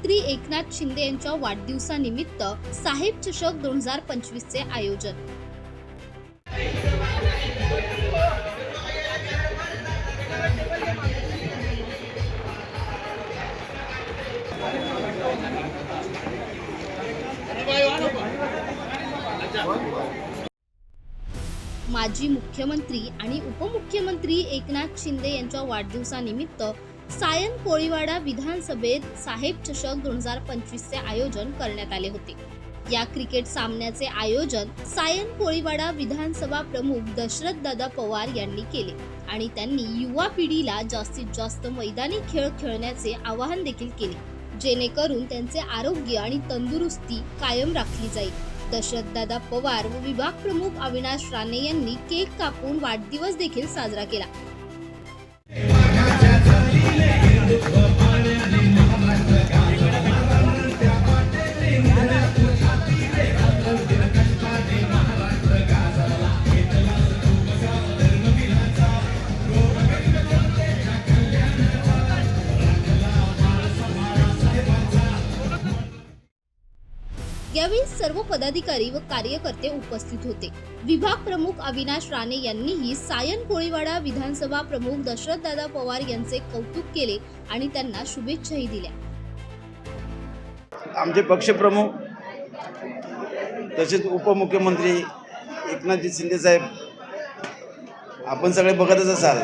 मुख्यमंत्री एकनाथ शिंदे यांच्या वाढदिवसानिमित्त साहेब चषक दोन हजार पंचवीसचे आयोजन. माजी मुख्यमंत्री आणि उपमुख्यमंत्री एकनाथ शिंदे यांच्या वाढदिवसानिमित्त सायन कोळीवाडा विधानसभेत साहेब चषक दोन हजार पंचवीसचे आयोजन करण्यात आले होते. या क्रिकेट सामन्याचे आयोजन सायन कोळीवाडा विधानसभा प्रमुख दशरथ दादा पवार यांनी केले आणि त्यांनी युवा पिढीला जास्तीत जास्त मैदानी खेळ खेळण्याचे आवाहन देखील केले जेणेकरून त्यांचे आरोग्य आणि तंदुरुस्ती कायम राखली जाईल. दशरथदादा पवार व विभाग प्रमुख अविनाश राणे यांनी केक कापून वाढदिवस देखील साजरा केला. अधिकारी व कार्यकर्ते उपस्थित होते. विभाग प्रमुख अविनाश राणे यांनीही सायन कोळीवाडा विधानसभा प्रमुख दशरथदादा पवार यांचे कौतुक केले आणि त्यांना शुभेच्छाही दिल्या. आमचे पक्षप्रमुख तसेच उपमुख्यमंत्री एकनाथजी शिंदेसाहेब आपण सगळे बघतच असाल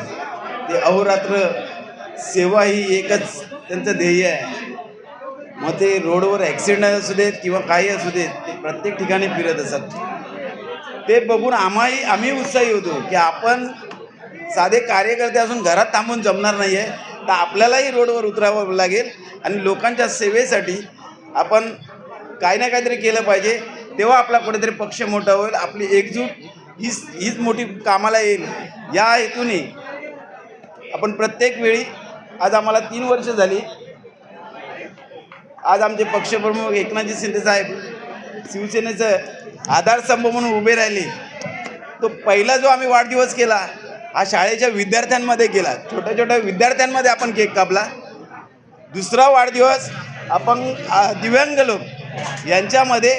ते अहोरात्र सेवा ही एकच त्यांचं ध्येय आहे. मग ते रोडवर ॲक्सिडेंट असू देत किंवा काही असू देत ते प्रत्येक ठिकाणी फिरत असतात ते बघून आम्हाही आम्ही उत्साही होतो की आपण साधे कार्यकर्ते असून घरात थांबून जमणार नाही आहे तर आपल्यालाही रोडवर उतरावं लागेल आणि लोकांच्या सेवेसाठी आपण काही ना काहीतरी केलं पाहिजे. तेव्हा आपला कुठेतरी पक्ष मोठा होईल आपली एकजूट हीच हीच मोठी कामाला येईल. या हेतूने आपण प्रत्येक वेळी आज आम्हाला तीन वर्ष झाली आज आमचे पक्षप्रमुख एकनाथजी शिंदे साहेब शिवसेनेचं आधारस्तंभ म्हणून उभे राहिले. तो पहिला जो आम्ही वाढदिवस केला हा शाळेच्या विद्यार्थ्यांमध्ये केला. छोट्या छोट्या विद्यार्थ्यांमध्ये आपण केक कापला. दुसरा वाढदिवस आपण दिव्यांग लोक यांच्यामध्ये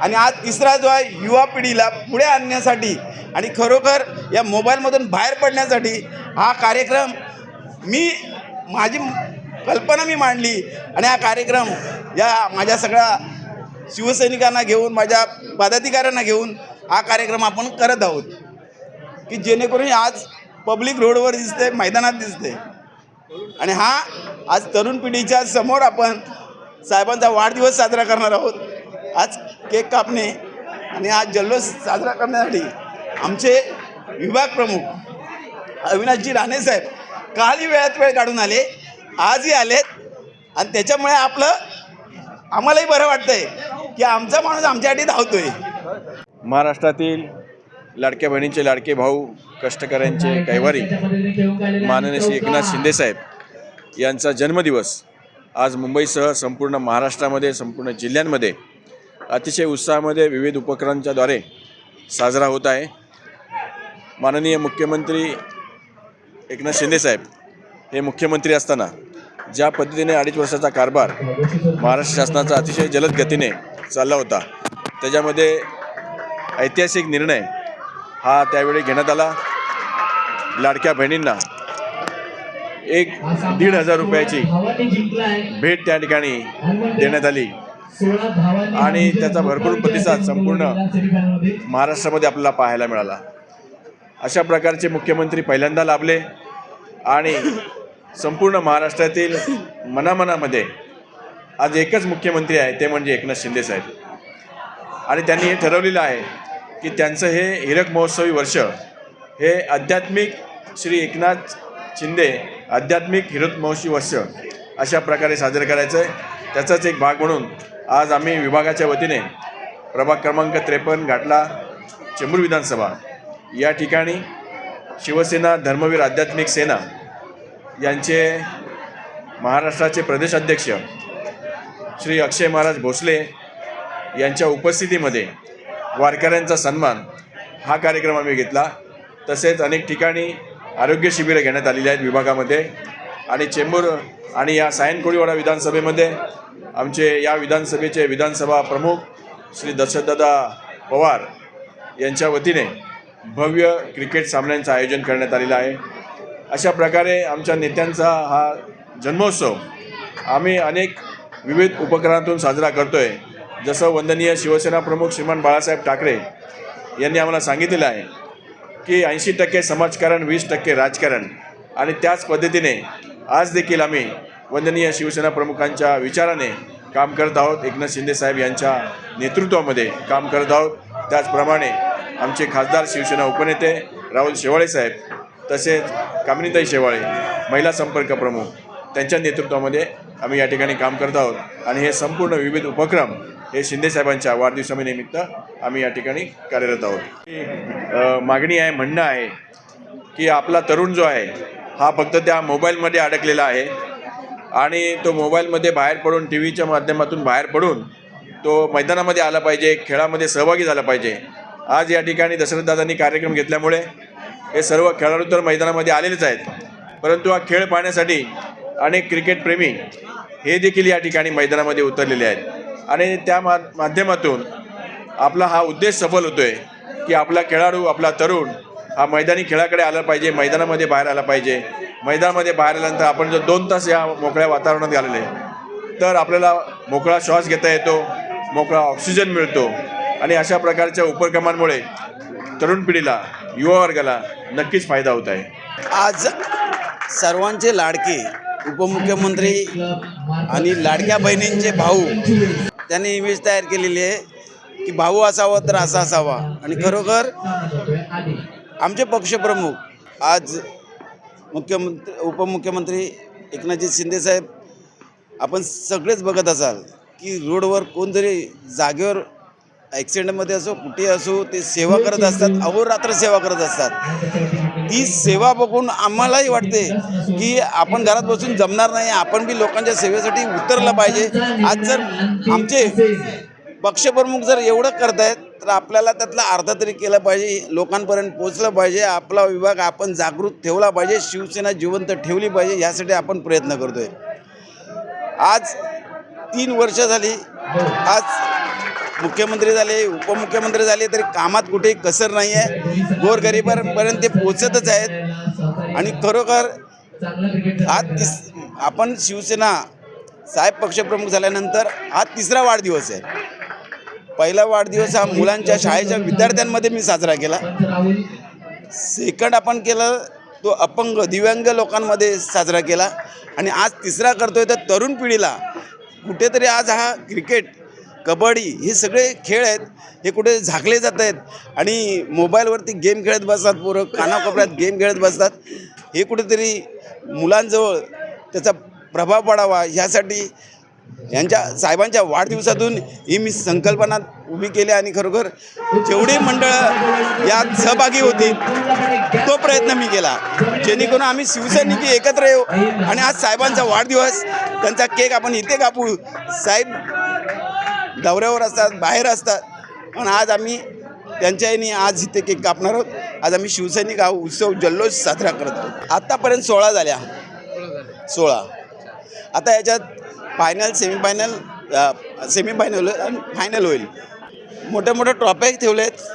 आणि आज तिसरा जो आहे युवा पिढीला पुढे आणण्यासाठी आणि खरोखर या मोबाईलमधून बाहेर पडण्यासाठी हा कार्यक्रम मी माझी कल्पना मी मांडली. आणि हा कार्यक्रम या माझ्या सगळ्या शिवसैनिकांना घेऊन माझ्या पदाधिकाऱ्यांना घेऊन हा कार्यक्रम आपण करत आहोत. की जेणेकरून आज पब्लिक रोडवर दिसते मैदानात दिसते. आणि हा आज तरुण पिढीच्या समोर आपण साहेबांचा वाढदिवस साजरा करणार आहोत. आज केक कापणे आणि आज जल्लोष साजरा करण्यासाठी आमचे विभाग प्रमुख अविनाशजी राणे साहेब कालही वेळात वेळ काढून आले. आजही आलेत. आणि त्याच्यामुळे आपलं आम्हालाही बरं वाटतंय की आमचा माणूस आमच्यासाठी धावतोय. महाराष्ट्रातील लाडक्या बहिणींचे लाडके भाऊ कष्टकऱ्यांचे कैवारी माननीय श्री एकनाथ शिंदेसाहेब यांचा जन्मदिवस आज मुंबईसह संपूर्ण महाराष्ट्रामध्ये संपूर्ण जिल्ह्यांमध्ये अतिशय उत्साहामध्ये विविध उपक्रमांच्याद्वारे साजरा होत आहे. माननीय मुख्यमंत्री एकनाथ शिंदेसाहेब हे मुख्यमंत्री असताना ज्या पद्धतीने अडीच वर्षाचा कारभार महाराष्ट्र शासनाचा अतिशय जलद गतीने चालला होता त्याच्यामध्ये ऐतिहासिक निर्णय हा त्यावेळी घेण्यात आला. लाडक्या बहिणींना एक दीड हजार रुपयाची भेट त्या ठिकाणी देण्यात आली. आणि त्याचा भरपूर प्रतिसाद संपूर्ण महाराष्ट्रामध्ये आपल्याला पाहायला मिळाला. अशा प्रकारचे मुख्यमंत्री पहिल्यांदा लाभले आणि संपूर्ण महाराष्ट्रातील मनामनामध्ये आज एकच मुख्यमंत्री आहे ते म्हणजे एकनाथ शिंदे साहेब. आणि त्यांनी हे ठरवलेलं आहे की त्यांचं हे हिरक महोत्सवी वर्ष हे आध्यात्मिक श्री एकनाथ शिंदे आध्यात्मिक हिरक महोत्सवी वर्ष अशा प्रकारे साजरं करायचं आहे त्याचाच एक भाग म्हणून आज आम्ही विभागाच्या वतीने प्रभाग क्रमांक त्रेपन्न घाटला चेंबूर विधानसभा या ठिकाणी शिवसेना धर्मवीर आध्यात्मिक सेना यांचे महाराष्ट्राचे प्रदेशाध्यक्ष श्री अक्षय महाराज भोसले यांच्या उपस्थितीमध्ये वारकऱ्यांचा सन्मान हा कार्यक्रम आम्ही घेतला. तसेच अनेक ठिकाणी आरोग्य शिबिरं घेण्यात आलेली आहेत विभागामध्ये आणि चेंबूर आणि या सायनकोळीवाडा विधानसभेमध्ये आमचे या विधानसभेचे विधानसभा प्रमुख श्री दशरथदादा पवार यांच्या वतीने भव्य क्रिकेट सामन्यांचं आयोजन करण्यात आलेलं आहे. अशा प्रकारे आमच्या नेत्यांचा हा जन्मोत्सव आम्ही अनेक विविध उपक्रमातून साजरा करतो आहे जसं वंदनीय शिवसेना प्रमुख श्रीमान बाळासाहेब ठाकरे यांनी आम्हाला सांगितलेलं आहे की ऐंशी टक्के समाजकारण वीस टक्के राजकारण आणि त्याच पद्धतीने आज देखील आम्ही वंदनीय शिवसेना प्रमुखांच्या विचाराने काम करत आहोत. एकनाथ शिंदेसाहेब यांच्या नेतृत्वामध्ये काम करत आहोत. त्याचप्रमाणे आमचे खासदार शिवसेना उपनेते राहुल शेवाळे साहेब तसेच कामिनीताई शेवाळे महिला संपर्क प्रमुख त्यांच्या नेतृत्वामध्ये आम्ही या ठिकाणी काम करत आहोत. आणि हे संपूर्ण विविध उपक्रम हे शिंदेसाहेबांच्या वाढदिवसानिमित्त आम्ही या ठिकाणी कार्यरत आहोत. मागणी आहे म्हणणं आहे की आपला तरुण जो आहे हा फक्त त्या मोबाईलमध्ये अडकलेला आहे. आणि तो मोबाईलमध्ये बाहेर पडून टी व्हीच्या माध्यमातून बाहेर पडून तो मैदानामध्ये आला पाहिजे खेळामध्ये सहभागी झाला पाहिजे. आज या ठिकाणी दशरथदादांनी कार्यक्रम घेतल्यामुळे हे सर्व खेळाडू तर मैदानामध्ये आलेलेच आहेत. परंतु हा खेळ पाहण्यासाठी अनेक क्रिकेटप्रेमी हे देखील या ठिकाणी मैदानामध्ये उतरलेले आहेत. आणि त्या मा माध्यमातून आपला हा उद्देश सफल होतो आहे की आपला खेळाडू आपला तरुण हा मैदानी खेळाकडे आला पाहिजे मैदानामध्ये बाहेर आला पाहिजे. मैदानामध्ये बाहेर आल्यानंतर आपण जर दोन तास या मोकळ्या वातावरणात घालवले तर आपल्याला मोकळा श्वास घेता येतो मोकळा ऑक्सिजन मिळतो. आणि अशा प्रकारच्या उपक्रमांमुळे तरुण पिढीला युवा वर्गाला नक्कीच फायदा होत आहे. आज सर्वांचे लाडके उपमुख्यमंत्री आणि लाडक्या बहिणींचे भाऊ त्यांनी इमेज तयार केलेली आहे की भाऊ असावा तर असा असावा. आणि खरोखर आमचे पक्षप्रमुख आज मुख्यमंत्री उपमुख्यमंत्री एकनाथजी शिंदेसाहेब आपण सगळेच बघत असाल की रोडवर कोणतरी जागेवर ॲक्सिडेंटमध्ये असो कुठे असो ते सेवा करत असतात. अहोरात्र सेवा करत असतात. ती सेवा बघून आम्हालाही वाटते की आपण घरात बसून जमणार नाही. आपण बी लोकांच्या सेवेसाठी उतरलं पाहिजे. आज जर आमचे पक्षप्रमुख जर एवढं करतायत तर आपल्याला त्यातला अर्धा तरी केलं पाहिजे. लोकांपर्यंत पोचलं पाहिजे. आपला विभाग आपण जागृत ठेवला पाहिजे. शिवसेना जिवंत ठेवली पाहिजे यासाठी आपण प्रयत्न करतोय. आज तीन वर्ष झाली. आज मुख्यमंत्री झाले उपमुख्यमंत्री झाले तरी कामात कुठेही कसर नाही आहे गोरगरिबांपर्यंत ते पोचतच आहेत. आणि खरोखर हा तिस आपण शिवसेना साहेब पक्षप्रमुख झाल्यानंतर हा तिसरा वाढदिवस आहे. पहिला वाढदिवस हा मुलांच्या शाळेच्या विद्यार्थ्यांमध्ये मी साजरा केला. सेकंड आपण केलं तो अपंग दिव्यांग लोकांमध्ये साजरा केला. आणि आज तिसरा करतोय तर तरुण पिढीला कुठेतरी आज हा क्रिकेट कबड्डी हे सगळे खेळ आहेत हे कुठे झाकले जात आहेत. आणि मोबाईलवरती गेम खेळत बसतात पोरं कानाकोपऱ्यात गेम खेळत बसतात. हे कुठेतरी मुलांजवळ त्याचा प्रभाव पडावा ह्यासाठी यांच्या साहेबांच्या वाढदिवसातून ही मी संकल्पना उभी केली आणि खरोखर जेवढी मंडळं यात सहभागी होती तो प्रयत्न मी केला. जेणेकरून आम्ही शिवसैनिकी एकत्र येऊ आणि आज साहेबांचा वाढदिवस त्यांचा केक आपण इथे कापू. साहेब दौऱ्यावर असतात बाहेर असतात. पण आज आम्ही त्यांच्या आज इथे केक कापणार आहोत. आज आम्ही शिवसैनिक हा उत्सव जल्लोष साजरा करत आहोत. आत्तापर्यंत सोळा झाल्या. सोळा. आता याच्यात फायनल सेमीफायनल सेमीफायनल आणि फायनल होईल. मोठ्या मोठ्या ट्रॉफ्या ठेवल्या आहेत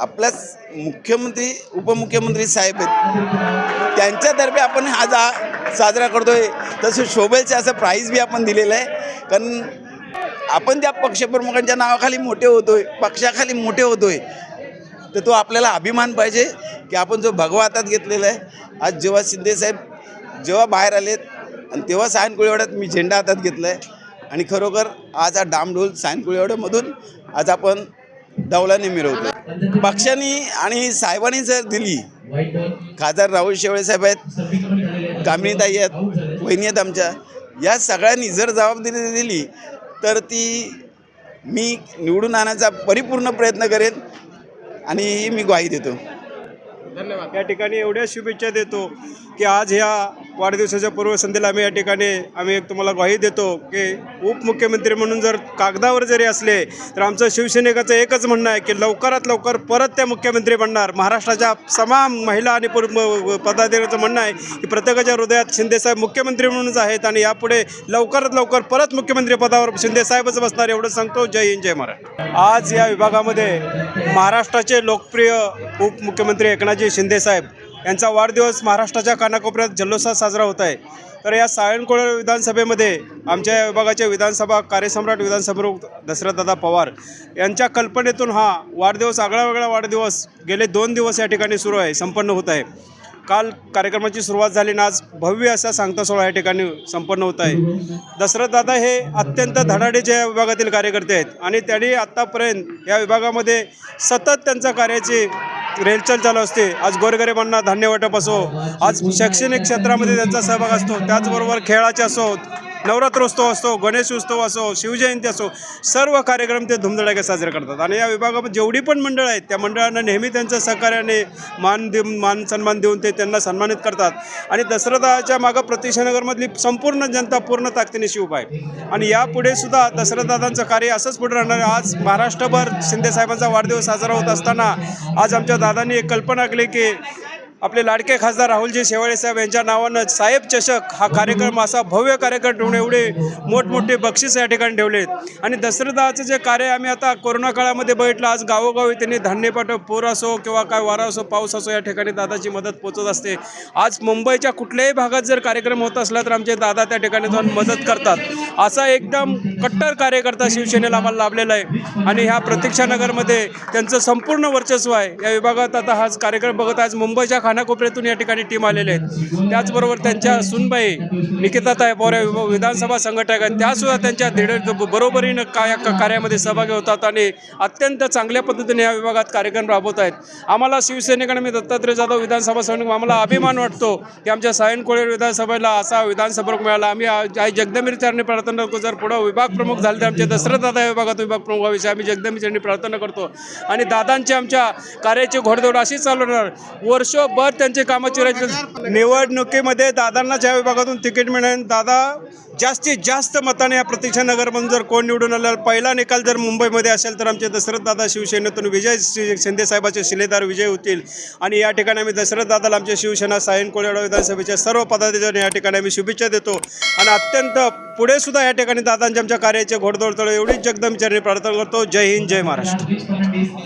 आपल्याच मुख्यमंत्री उपमुख्यमंत्री साहेब आहेत. त्यांच्यातर्फे आपण हा जा साजरा करतोय. तसं शोभेलचं असं प्राईज बी आपण दिलेलं आहे. कारण आपण त्या पक्षप्रमुखांच्या नावाखाली मोठे होतोय पक्षाखाली मोठे होतोय तर तो आपल्याला अभिमान पाहिजे की आपण जो भगवा हातात घेतलेला आहे आज जेव्हा शिंदेसाहेब जेव्हा बाहेर आलेत आणि तेव्हा सायनकुळेवाड्यात मी झेंडा हातात घेतला आहे आणि खरोखर आज हा डामडोल सायनकुळेवाड्यामधून आज आपण डौलाने मिरवतो पक्षाने आणि साहेबांनी जर दिली खासदार राहुल शेवळे साहेब आहेत कामिनीताई आहेत वहिनी आहेत आमच्या या सगळ्यांनी जर जबाबदारी दिली तर ती मी निवडून आणण्याचा परिपूर्ण प्रयत्न करेन आणि मी ग्वाही देतो. या ठिकाणी एवढ्या शुभेच्छा देतो की आज ह्या वाढदिवसाच्या पूर्वसंध्येला आम्ही या ठिकाणी आम्ही एक तुम्हाला ग्वाही देतो की उपमुख्यमंत्री म्हणून जर कागदावर जरी असले तर आमचं शिवसैनिकाचं एकच म्हणणं आहे की लवकरात लवकर परत त्या मुख्यमंत्री बनणार. महाराष्ट्राच्या तमाम महिला आणि पदाधिकाऱ्याचं म्हणणं आहे की प्रत्येकाच्या हृदयात शिंदेसाहेब मुख्यमंत्री म्हणूनच आहेत आणि यापुढे लवकरात लवकर परत मुख्यमंत्री पदावर शिंदेसाहेबच बसणार एवढं सांगतो. जय हिंद जय महाराष्ट्र. आज या विभागामध्ये महाराष्ट्राचे लोकप्रिय उपमुख्यमंत्री एकनाथजी शिंदेसाहेब यांचा वाढदिवस महाराष्ट्राच्या कानाकोपऱ्यात जल्लोषात साजरा होत आहे. तर या सायंकोळ विधानसभेमध्ये आमच्या या विभागाचे विधानसभा कार्यसम्राट विधानसभाप्रमुख दशरथदादा पवार यांच्या कल्पनेतून हा वाढदिवस आगळा वेगळा वाढदिवस गेले दोन दिवस या ठिकाणी सुरू आहे संपन्न होत आहे. काल कार्यक्रमाची सुरुवात झाली ना आज भव्य असा सांगता सोहळा या ठिकाणी संपन्न होत आहे. दशरथदादा हे अत्यंत धडाडीचे या विभागातील कार्यकर्ते आहेत आणि त्यांनी आत्तापर्यंत या विभागामध्ये सतत त्यांच्या कार्याची रेलचल चालू असते. आज गोरगरिबांना धान्य वाटप असो आज शैक्षणिक क्षेत्रामध्ये त्यांचा सहभाग असतो त्याचबरोबर खेळाचे असो नवरात्रोत्सव असो गणेश उत्सव असो शिवजयंती असो सर्व कार्यक्रम ते धुमधडाके साजरे करतात. आणि या विभागामध्ये जेवढी पण मंडळं आहेत त्या मंडळांना नेहमी त्यांच्या सहकार्याने मान देऊन मान सन्मान देऊन ते त्यांना सन्मानित करतात. आणि दसरथाच्या मागं प्रतीक्षानगरमधली संपूर्ण जनता पूर्ण ताकदीने उभा आहे. आणि यापुढे सुद्धा दशरथदादांचं कार्य असंच पुढे राहणार आज महाराष्ट्रभर शिंदेसाहेबांचा वाढदिवस साजरा होत असताना आज आमच्या दादांनी एक कल्पना केली की आपले लाडके खासदार राहुलजी शेवाळे साहेब यांच्या नावानं साहेब चषक हा कार्यक्रम असा भव्य कार्यक्रम ठेवून एवढे मोठमोठे बक्षीस या ठिकाणी ठेवलेत. आणि दसरदाचं जे कार्य आम्ही आता कोरोना काळामध्ये बघितलं आज गावोगावी त्यांनी धान्य पाठव पूर असो किंवा काय वारा असो पाऊस असो या ठिकाणी दादाची मदत पोचत असते. आज मुंबईच्या कुठल्याही भागात जर कार्यक्रम होत असला तर आमचे दादा त्या ठिकाणी जाऊन मदत करतात. असा एकदम कट्टर कार्यकर्ता शिवसेनेला आम्हाला लाभलेला आहे. आणि ह्या प्रतीक्षानगरमध्ये त्यांचं संपूर्ण वर्चस्व आहे. या विभागात आता हाच कार्यक्रम बघत आज मुंबईच्या खानाकोपऱ्यातून या ठिकाणी टीम आलेल्या आहेत. त्याचबरोबर त्यांच्या सुनबाई निकिताताई पवार या विधानसभा संघटक आहेत. त्यासुद्धा त्यांच्या धीड बरोबरीनं काय कार्यामध्ये सहभागी होतात आणि अत्यंत चांगल्या पद्धतीने या विभागात कार्यक्रम राबवत आहेत. आम्हाला शिवसेनेकडे मी दत्तात्रय जाधव विधानसभा सैनिक आम्हाला अभिमान वाटतो की आमच्या सायन कोळेर विधानसभेला असा विधानसभा मिळाला. आम्ही आई जगदंबी चरणी प्रार्थना करतो जर पुढं विभाग प्रमुख झाले तर आमचे दसरथ दादा विभागात विभाग प्रमुख व्हाविषयी आम्ही जगदंबी प्रार्थना करतो. आणि दादांची आमच्या कार्याची घोडदौड चालू चालवणार वर्षभर त्यांचे कामाची रचना निवडणुकीमध्ये दादांना ज्या विभागातून तिकीट मिळेल. दादा जास्तीत जास्त मताने या प्रतीक्षा नगरमधून जर कोण निवडून आलं पहिला निकाल जर मुंबईमध्ये असेल तर आमचे दशरथदादा शिवसेनेतून विजय शिंदेसाहेबाचे शिलेदार विजय होतील. आणि या ठिकाणी आम्ही दशरथदादाला आमच्या शिवसेना सायन कोळेवाडा विधानसभेच्या सर्व पदाधिकारी या ठिकाणी आम्ही शुभेच्छा देतो. आणि अत्यंत पुढे सुद्धा या ठिकाणी दादांच्या आमच्या कार्याचे घोडदौड एवढीच जगदमचरणी प्रार्थना करतो. जय हिंद जय महाराष्ट्र.